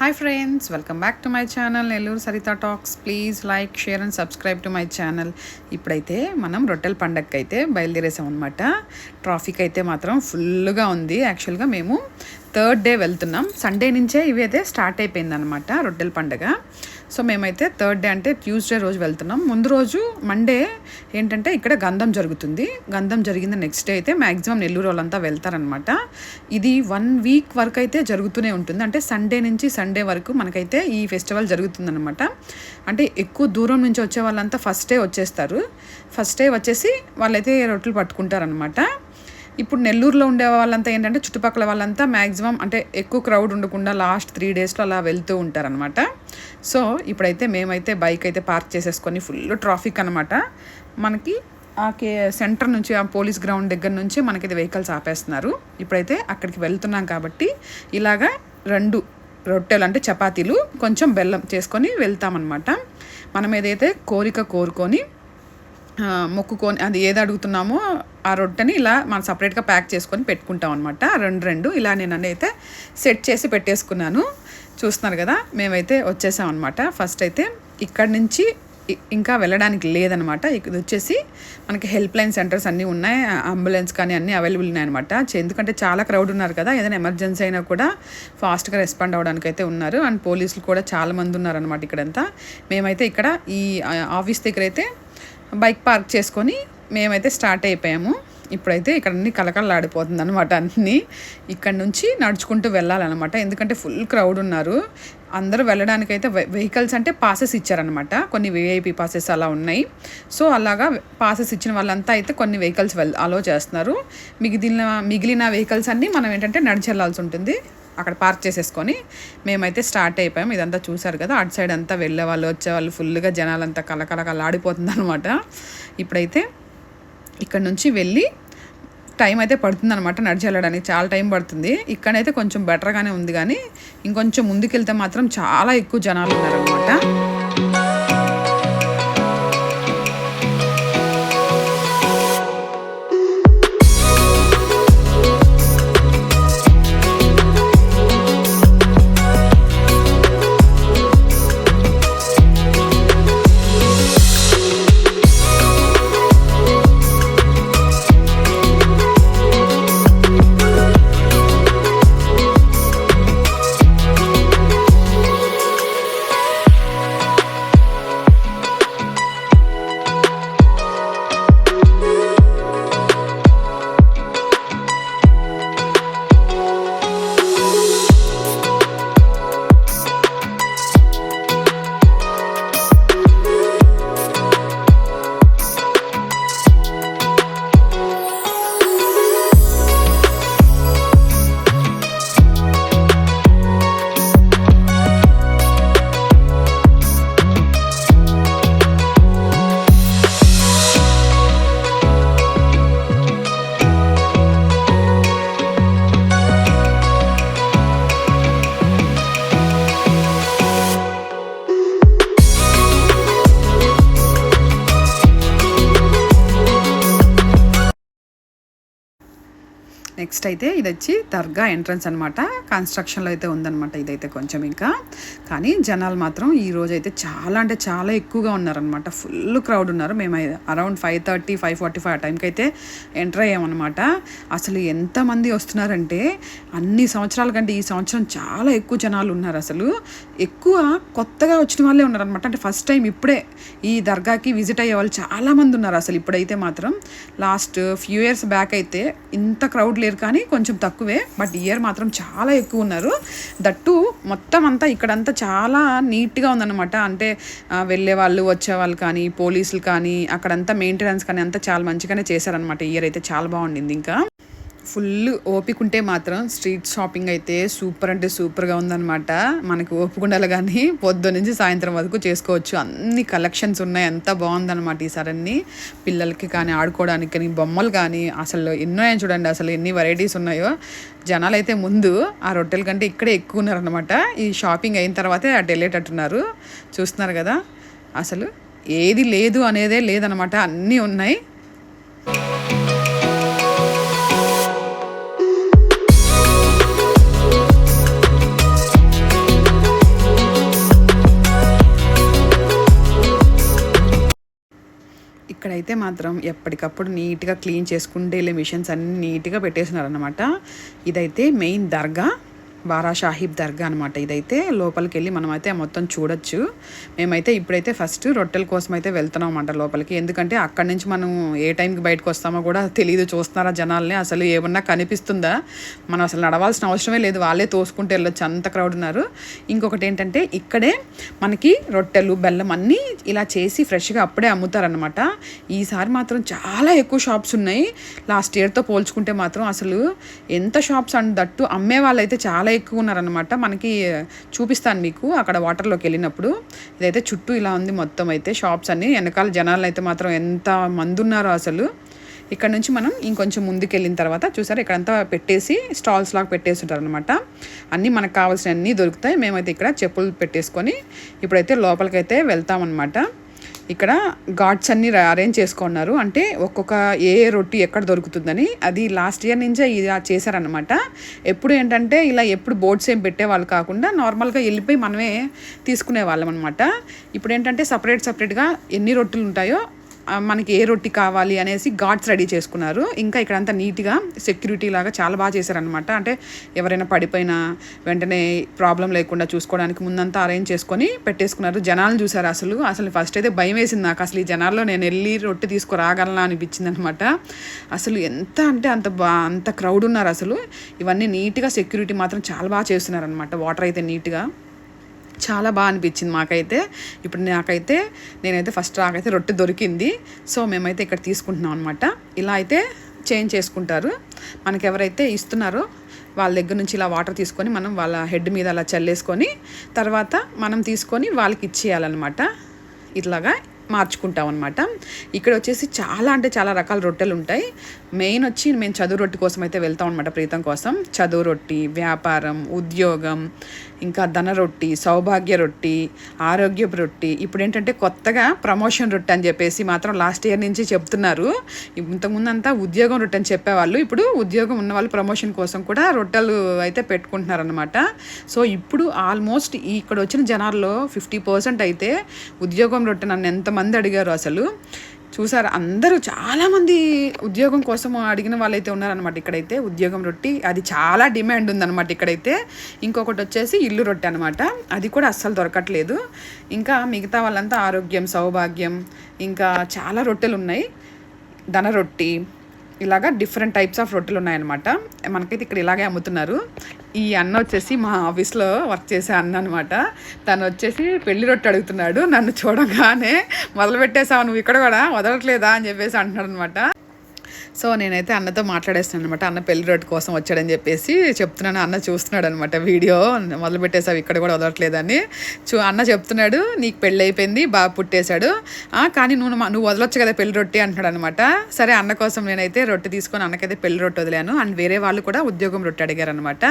Hi friends welcome back to my channel Nellore Saritha talks please like share and subscribe to my channel ఇప్పుడైతే మనం రొట్టెల పండగకి అయితే బయలుదేరేసాం అనమాట ట్రాఫిక్ అయితే మాత్రం ఫుల్గా ఉంది. యాక్చువల్గా మేము థర్డ్ డే వెళ్తున్నాం. సండే నుంచే ఇవి అయితే స్టార్ట్ అయిపోయింది అనమాట రొట్టెల పండగ. సో మేమైతే థర్డ్ డే అంటే ట్యూస్డే రోజు వెళ్తున్నాం. ముందు రోజు మండే ఏంటంటే ఇక్కడ గంధం జరుగుతుంది. గంధం జరిగింది నెక్స్ట్ డే అయితే మ్యాక్సిమం నెల్లూరు వాళ్ళంతా వెళ్తారనమాట ఇది వన్ వీక్ వరకు అయితే జరుగుతూనే ఉంటుంది. అంటే సండే నుంచి సండే వరకు మనకైతే ఈ ఫెస్టివల్ జరుగుతుందనమాట అంటే ఎక్కువ దూరం నుంచి వచ్చే వాళ్ళంతా ఫస్ట్ డే వచ్చేస్తారు. ఫస్ట్ డే వచ్చేసి వాళ్ళైతే రొట్టెలు పట్టుకుంటారనమాట ఇప్పుడు నెల్లూరులో ఉండే వాళ్ళంతా ఏంటంటే చుట్టుపక్కల వాళ్ళంతా మ్యాక్సిమం అంటే ఎక్కువ క్రౌడ్ ఉండకుండా లాస్ట్ త్రీ డేస్లో అలా వెళ్తూ ఉంటారనమాట సో ఇప్పుడైతే మేమైతే బైక్ అయితే పార్క్ చేసేసుకొని ఫుల్ ట్రాఫిక్ అనమాట మనకి ఆ కే సెంటర్ నుంచి ఆ పోలీస్ గ్రౌండ్ దగ్గర నుంచి మనకి వెహికల్స్ ఆపేస్తున్నారు. ఇప్పుడైతే అక్కడికి వెళ్తున్నాం కాబట్టి ఇలాగా రెండు రొట్టెలు అంటే చపాతీలు కొంచెం బెల్లం చేసుకొని వెళ్తామన్నమాట. మనం ఏదైతే కోరిక కోరుకొని మొక్కుకొని అది ఏది అడుగుతున్నామో ఆ రొట్టెని ఇలా మనం సపరేట్గా ప్యాక్ చేసుకొని పెట్టుకుంటాం అనమాట రెండు రెండు ఇలా నేను అయితే సెట్ చేసి పెట్టేసుకున్నాను. చూస్తున్నారు కదా మేమైతే వచ్చేసాం అనమాట ఫస్ట్ అయితే ఇక్కడి నుంచి ఇంకా వెళ్ళడానికి లేదనమాట ఇది వచ్చేసి మనకి హెల్ప్ లైన్ సెంటర్స్ అన్నీ ఉన్నాయి. అంబులెన్స్ కానీ అన్నీ అవైలబుల్ ఉన్నాయన్నమాట ఎందుకంటే చాలా క్రౌడ్ ఉన్నారు కదా ఏదైనా ఎమర్జెన్సీ అయినా కూడా ఫాస్ట్గా రెస్పాండ్ అవ్వడానికి అయితే ఉన్నారు. అండ్ పోలీసులు కూడా చాలామంది ఉన్నారనమాట ఇక్కడంతా. మేమైతే ఇక్కడ ఈ ఆఫీస్ దగ్గర అయితే బైక్ పార్క్ చేసుకొని మేమైతే స్టార్ట్ అయిపోయాము. ఇప్పుడైతే ఇక్కడ అన్ని కలకలలాడిపోతుంది అనమాట అన్నీ. ఇక్కడ నుంచి నడుచుకుంటూ వెళ్ళాలన్నమాట. ఎందుకంటే ఫుల్ క్రౌడ్ ఉన్నారు. అందరూ వెళ్ళడానికైతే వెహికల్స్ అంటే పాసెస్ ఇచ్చారనమాట కొన్ని విఐపి పాసెస్ అలా ఉన్నాయి. సో అలాగా పాసెస్ ఇచ్చిన వాళ్ళంతా అయితే కొన్ని వెహికల్స్ వెల్ అలో చేస్తున్నారు. మిగిలిన మిగిలిన వెహికల్స్ అన్నీ మనం ఏంటంటే నడిచి వెళ్ళాల్సి ఉంటుంది. అక్కడ పార్క్ చేసేసుకొని మేమైతే స్టార్ట్ అయిపోయాం. ఇదంతా చూసారు కదా అటు సైడ్ అంతా వెళ్ళే వాళ్ళు వచ్చేవాళ్ళు ఫుల్గా జనాలంతా కలకలకలాడిపోతుంది అనమాట ఇప్పుడైతే ఇక్కడ నుంచి వెళ్ళి టైం అయితే పడుతుంది అనమాట నడిచి వెళ్ళడానికి చాలా టైం పడుతుంది. ఇక్కడైతే కొంచెం బెటర్గానే ఉంది కానీ ఇంకొంచెం ముందుకెళ్తే మాత్రం చాలా ఎక్కువ జనాలు ఉన్నారనమాట నెక్స్ట్ అయితే ఇది వచ్చి దర్గా ఎంట్రన్స్ అనమాట కన్స్ట్రక్షన్లో అయితే ఉందన్నమాట ఇదైతే కొంచెం ఇంకా. కానీ జనాలు మాత్రం ఈ రోజు అయితే చాలా అంటే చాలా ఎక్కువగా ఉన్నారనమాట ఫుల్ క్రౌడ్ ఉన్నారు. మేము around five thirty five forty five ఆ టైంకి అయితే ఎంటర్ అయ్యామన్నమాట. అసలు ఎంతమంది వస్తున్నారంటే అన్ని సంవత్సరాల కంటే ఈ సంవత్సరం చాలా ఎక్కువ జనాలు ఉన్నారు అసలు. ఎక్కువ కొత్తగా వచ్చిన వాళ్ళే ఉన్నారనమాట అంటే ఫస్ట్ టైం ఇప్పుడే ఈ దర్గాకి విజిట్ అయ్యే వాళ్ళు చాలామంది ఉన్నారు అసలు ఇప్పుడైతే మాత్రం. లాస్ట్ ఫ్యూ ఇయర్స్ బ్యాక్ అయితే ఇంత క్రౌడ్ లేదు. ఇయర్ కానీ కొంచెం తక్కువే బట్ ఇయర్ మాత్రం చాలా ఎక్కువ ఉన్నారు. దట్టు మొత్తం అంతా ఇక్కడంతా చాలా నీట్గా ఉందన్నమాట. అంటే వెళ్ళే వాళ్ళు వచ్చే వాళ్ళు కానీ పోలీసులు కానీ అక్కడంతా మెయింటెనెన్స్ కానీ అంతా చాలా మంచిగానే చేశారనమాట ఇయర్ అయితే చాలా బాగుండింది ఇంకా. ఫుల్ ఓపిక ఉంటే మాత్రం స్ట్రీట్ షాపింగ్ అయితే సూపర్ అంటే సూపర్గా ఉందన్నమాట. మనకి ఓపిక ఉండాలి కానీ పొద్దు నుంచి సాయంత్రం వరకు చేసుకోవచ్చు. అన్ని కలెక్షన్స్ ఉన్నాయి. ఎంత బాగుందన్నమాట ఈసారి అన్ని పిల్లలకి కానీ ఆడుకోవడానికి కానీ బొమ్మలు కానీ అసలు ఎన్నో చూడండి. అసలు ఎన్ని వెరైటీస్ ఉన్నాయో. జనాలు అయితే ముందు ఆ రొట్టెల కంటే ఇక్కడే ఎక్కువ ఉన్నారనమాట ఈ షాపింగ్ అయిన తర్వాతే అటు వెళ్ళేటట్టున్నారు. చూస్తున్నారు కదా. అసలు ఏది లేదు అనేదే లేదనమాట అన్నీ ఉన్నాయి. అయితే మాత్రం ఎప్పటికప్పుడు నీట్గా క్లీన్ చేసుకుంటే వెళ్ళే మిషన్స్ అన్ని నీట్గా పెట్టేసినారనమాట ఇదైతే మెయిన్ దర్గా బారా షాహిబ్ దర్గా అనమాట ఇదైతే లోపలికి వెళ్ళి మనం అయితే మొత్తం చూడొచ్చు. మేమైతే ఇప్పుడైతే ఫస్ట్ రొట్టెల కోసం అయితే వెళ్తున్నాం అన్నమాట లోపలికి. ఎందుకంటే అక్కడి నుంచి మనం ఏ టైంకి బయటకు వస్తామో కూడా తెలియదు చూస్తున్నారా జనాల్ని? అసలు ఏమన్నా కనిపిస్తుందా? మనం అసలు నడవాల్సిన అవసరమే లేదు. వాళ్ళే తోసుకుంటూ వెళ్ళొచ్చు. అంత క్రౌడ్ ఉన్నారు. ఇంకొకటి ఏంటంటే ఇక్కడే మనకి రొట్టెలు బెల్లం అన్నీ ఇలా చేసి ఫ్రెష్గా అప్పుడే అమ్ముతారనమాట ఈసారి మాత్రం చాలా ఎక్కువ షాప్స్ ఉన్నాయి. లాస్ట్ ఇయర్తో పోల్చుకుంటే మాత్రం అసలు ఎంత షాప్స్ అండ్ దట్టు అమ్మే వాళ్ళు అయితే చాలా ఎక్కువ ఉన్నారనమాట మనకి చూపిస్తాను మీకు అక్కడ వాటర్లోకి వెళ్ళినప్పుడు. ఇదైతే చుట్టూ ఇలా ఉంది మొత్తం అయితే షాప్స్ అన్ని. వెనకాల జనాలు అయితే మాత్రం ఎంత మంది ఉన్నారో అసలు. ఇక్కడ నుంచి మనం ఇంకొంచెం ముందుకు వెళ్ళిన తర్వాత చూసారు ఇక్కడంతా పెట్టేసి స్టాల్స్ లాగా పెట్టేసి అనమాట అన్నీ మనకు కావాల్సిన అన్నీ దొరుకుతాయి. మేమైతే ఇక్కడ చెప్పులు పెట్టేసుకొని ఇప్పుడైతే లోపలికైతే వెళ్తామన్నమాట. ఇక్కడ గాడ్స్ అన్ని అరేంజ్ చేసుకున్నారు. అంటే ఒక్కొక్క ఏ రొట్టి ఎక్కడ దొరుకుతుందని అది లాస్ట్ ఇయర్ నుంచే ఇలా చేశారనమాట ఎప్పుడు ఏంటంటే ఇలా ఎప్పుడు బోర్డ్స్ ఏం పెట్టేవాళ్ళు కాకుండా నార్మల్గా వెళ్ళిపోయి మనమే తీసుకునే వాళ్ళం అనమాట ఇప్పుడు ఏంటంటే సపరేట్ సపరేట్గా ఎన్ని రొట్టెలు ఉంటాయో మనకి ఏ రొట్టి కావాలి అనేసి గాడ్స్ రెడీ చేసుకున్నారు. ఇంకా ఇక్కడంతా నీట్గా సెక్యూరిటీ లాగా చాలా బాగా చేశారనమాట అంటే ఎవరైనా పడిపోయినా వెంటనే ప్రాబ్లం లేకుండా చూసుకోవడానికి ముందంతా అరేంజ్ చేసుకొని పెట్టేసుకున్నారు. జనాలను చూసారు అసలు. అసలు ఫస్ట్ అయితే భయం వేసింది నాకు. అసలు ఈ జనాల్లో నేను వెళ్ళి రొట్టె తీసుకురాగలనా అనిపించింది అనమాట అసలు ఎంత అంటే అంత బా అంత క్రౌడ్ ఉన్నారు అసలు. ఇవన్నీ నీట్గా సెక్యూరిటీ మాత్రం చాలా బాగా చేస్తున్నారనమాట వాటర్ అయితే నీట్గా. చాలా బాగా అనిపించింది మాకైతే. ఇప్పుడు నాకైతే నేనైతే ఫస్ట్ నాకైతే రొట్టె దొరికింది. సో మేమైతే ఇక్కడ తీసుకుంటున్నాం అనమాట ఇలా అయితే చేంజ్ చేసుకుంటారు. మనకి ఎవరైతే ఇస్తున్నారో వాళ్ళ దగ్గర నుంచి ఇలా వాటర్ తీసుకొని మనం వాళ్ళ హెడ్ మీద అలా చల్లేసుకొని తర్వాత మనం తీసుకొని వాళ్ళకి ఇచ్చేయాలన్నమాట. ఇట్లాగా మార్చుకుంటాం అనమాట ఇక్కడ వచ్చేసి చాలా అంటే చాలా రకాల రొట్టెలు ఉంటాయి. మెయిన్ వచ్చి మేము చదువు రొట్టి కోసం అయితే వెళ్తాం అనమాట ప్రీతం కోసం. చదువు రొట్టి వ్యాపారం ఉద్యోగం ఇంకా ధన రొట్టి సౌభాగ్య రొట్టి ఆరోగ్యపు రొట్టి. ఇప్పుడు ఏంటంటే కొత్తగా ప్రమోషన్ రొట్టె అని చెప్పేసి మాత్రం లాస్ట్ ఇయర్ నుంచి చెప్తున్నారు. ఇంతకుముందు అంతా ఉద్యోగం రొట్టె అని చెప్పేవాళ్ళు. ఇప్పుడు ఉద్యోగం ఉన్న వాళ్ళు ప్రమోషన్ కోసం కూడా రొట్టెలు అయితే పెట్టుకుంటున్నారనమాట సో ఇప్పుడు ఆల్మోస్ట్ ఇక్కడ వచ్చిన జనాల్లో ఫిఫ్టీ పర్సెంట్ అయితే ఉద్యోగం రొట్టె నన్ను ఎంతమంది అడిగారు అసలు? చూసారు? అందరూ చాలామంది ఉద్యోగం కోసం అడిగిన వాళ్ళైతే ఉన్నారనమాట ఇక్కడైతే. ఉద్యోగం రొట్టి అది చాలా డిమాండ్ ఉందన్నమాట ఇక్కడైతే. ఇంకొకటి వచ్చేసి ఇల్లు రొట్టె అనమాట అది కూడా అస్సలు దొరకట్లేదు. ఇంకా మిగతా వాళ్ళంతా ఆరోగ్యం సౌభాగ్యం ఇంకా చాలా రొట్టెలు ఉన్నాయి ధన రొట్టి ఇలాగా డిఫరెంట్ టైప్స్ ఆఫ్ రొట్టెలు ఉన్నాయన్నమాట. మనకైతే ఇక్కడ ఇలాగే అమ్ముతున్నారు. ఈ అన్న వచ్చేసి మా ఆఫీస్లో వర్క్ చేసే అన్న అనమాట తను వచ్చేసి పెళ్ళి రొట్టె అడుగుతున్నాడు. నన్ను చూడగానే మొదలు పెట్టేసావు నువ్వు ఇక్కడ కూడా? వదలట్లేదా? అని చెప్పేసి అంటున్నాడు అనమాట సో నేనైతే అన్నతో మాట్లాడేస్తున్నాను అనమాట అన్న పెళ్ళి రొట్టె కోసం వచ్చాడని చెప్పేసి చెప్తున్నాను. అన్న చూస్తున్నాడు అనమాట వీడియో. మొదలు పెట్టేసావు ఇక్కడ కూడా వదలట్లేదని. చూ అన్న చెప్తున్నాడు నీకు పెళ్ళి అయిపోయింది బాగా పుట్టేశాడు. కానీ నువ్వు నువ్వు వదలొచ్చు కదా పెళ్ళి రొట్టె అంటున్నాడు అనమాట సరే అన్న కోసం నేనైతే రొట్టె తీసుకొని అన్నకైతే పెళ్ళి రొట్టె వదిలాను. అండ్ వేరే వాళ్ళు కూడా ఉద్యోగం రొట్టె అడిగారు అనమాట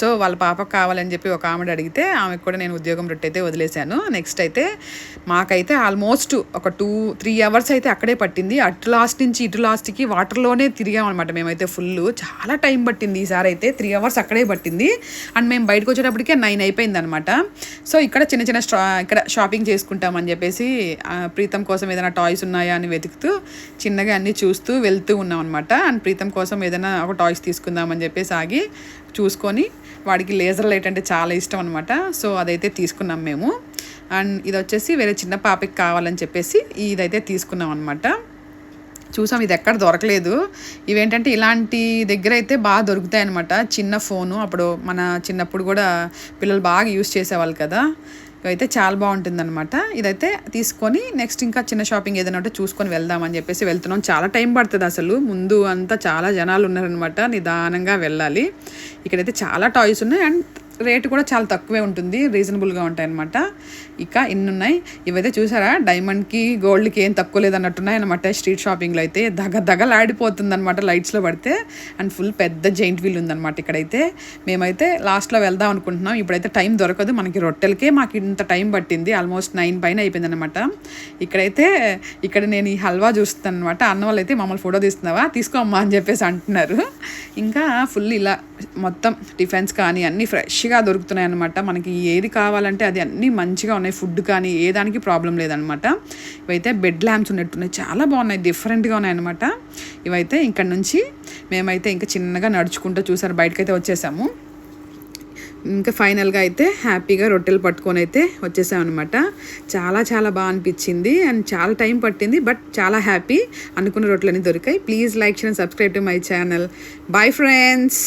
సో వాళ్ళ పాపకు కావాలని చెప్పి ఒక ఆమె అడిగితే ఆమెకు కూడా నేను ఉద్యోగం రొట్టె అయితే వదిలేశాను. నెక్స్ట్ అయితే మాకైతే ఆల్మోస్ట్ ఒక టూ త్రీ అవర్స్ అయితే అక్కడే పట్టింది. అటు లాస్ట్ నుంచి ఇటు లాస్ట్కి వాటర్లోనే తిరిగామన్నమాట మేమైతే ఫుల్ చాలా టైం పట్టింది ఈసారి అయితే త్రీ అవర్స్ అక్కడే పట్టింది. అండ్ మేము బయటకు వచ్చేటప్పటికే నైన్ అయిపోయింది అనమాట సో ఇక్కడ చిన్న చిన్న స్టా ఇక్కడ షాపింగ్ చేసుకుంటామని చెప్పేసి ప్రీతం కోసం ఏదైనా టాయ్స్ ఉన్నాయా అని వెతుకుతూ చిన్నగా అన్నీ చూస్తూ వెళ్తూ ఉన్నాం అనమాట అండ్ ప్రీతం కోసం ఏదైనా ఒక టాయ్స్ తీసుకుందామని చెప్పేసి ఆగి చూసుకొని వాడికి లేజర్ లైట్ అంటే చాలా ఇష్టం అనమాట సో అదైతే తీసుకున్నాం మేము. అండ్ ఇది వచ్చేసి వేరే చిన్న పాపకి కావాలని చెప్పేసి ఇదైతే తీసుకున్నాం అనమాట చూసాం ఇది ఎక్కడ దొరకలేదు. ఇవేంటంటే ఇలాంటి దగ్గర అయితే బాగా దొరుకుతాయి అనమాట చిన్న ఫోను అప్పుడు మన చిన్నప్పుడు కూడా పిల్లలు బాగా యూస్ చేసేవాళ్ళు కదా. ఇవైతే చాలా బాగుంటుందన్నమాట. ఇదైతే తీసుకొని నెక్స్ట్ ఇంకా చిన్న షాపింగ్ ఏదైనా ఉంటే చూసుకొని వెళ్దామని చెప్పేసి వెళ్తున్నాం. చాలా టైం పడుతుంది అసలు. ముందు అంతా చాలా జనాలు ఉన్నారనమాట నిదానంగా వెళ్ళాలి. ఇక్కడైతే చాలా టాయ్స్ ఉన్నాయి. అండ్ రేటు కూడా చాలా తక్కువే ఉంటుంది రీజనబుల్గా ఉంటాయి అనమాట ఇక ఇన్ని ఉన్నాయి ఇవైతే చూసారా? డైమండ్కి గోల్డ్కి ఏం తక్కువ లేదన్నట్టున్నాయి అనమాట స్ట్రీట్ షాపింగ్లో అయితే దగ దగలాడిపోతుంది అనమాట లైట్స్లో పడితే. అండ్ ఫుల్ పెద్ద జైంట్ వీల్ ఉందన్నమాట ఇక్కడైతే. మేమైతే లాస్ట్లో వెళ్దాం అనుకుంటున్నాం. ఇప్పుడైతే టైం దొరకదు. మనకి రొట్టెలకే మాకు ఇంత టైం పట్టింది. ఆల్మోస్ట్ నైన్ పైన అయిపోయింది అనమాట ఇక్కడైతే ఇక్కడ నేను ఈ హల్వా చూస్తాను అనమాట అన్న వాళ్ళు అయితే మమ్మల్ని ఫోటో తీస్తున్నావా? తీసుకోమ్మా అని చెప్పేసి అంటున్నారు. ఇంకా ఫుల్ ఇలా మొత్తం టిఫిన్స్ కానీ అన్నీ ఫ్రెష్. ఫ్రెష్గా దొరుకుతున్నాయి అనమాట మనకి ఏది కావాలంటే అది అన్నీ మంచిగా ఉన్నాయి. ఫుడ్ కానీ ఏ దానికి ప్రాబ్లం లేదనమాట ఇవైతే బెడ్ ల్యాంప్స్ ఉన్నట్టున్నాయి. చాలా బాగున్నాయి. డిఫరెంట్గా ఉన్నాయి అనమాట ఇవైతే ఇక్కడ నుంచి మేమైతే ఇంకా చిన్నగా నడుచుకుంటూ చూసారు. బయటకైతే వచ్చేసాము. ఇంకా ఫైనల్గా అయితే హ్యాపీగా రొట్టెలు పట్టుకొని అయితే వచ్చేసామన్నమాట. చాలా చాలా బాగా అనిపించింది. అండ్ చాలా టైం పట్టింది బట్ చాలా హ్యాపీ అనుకున్న రొట్టెలన్నీ దొరికాయి. Please like share subscribe to my channel. Bye friends!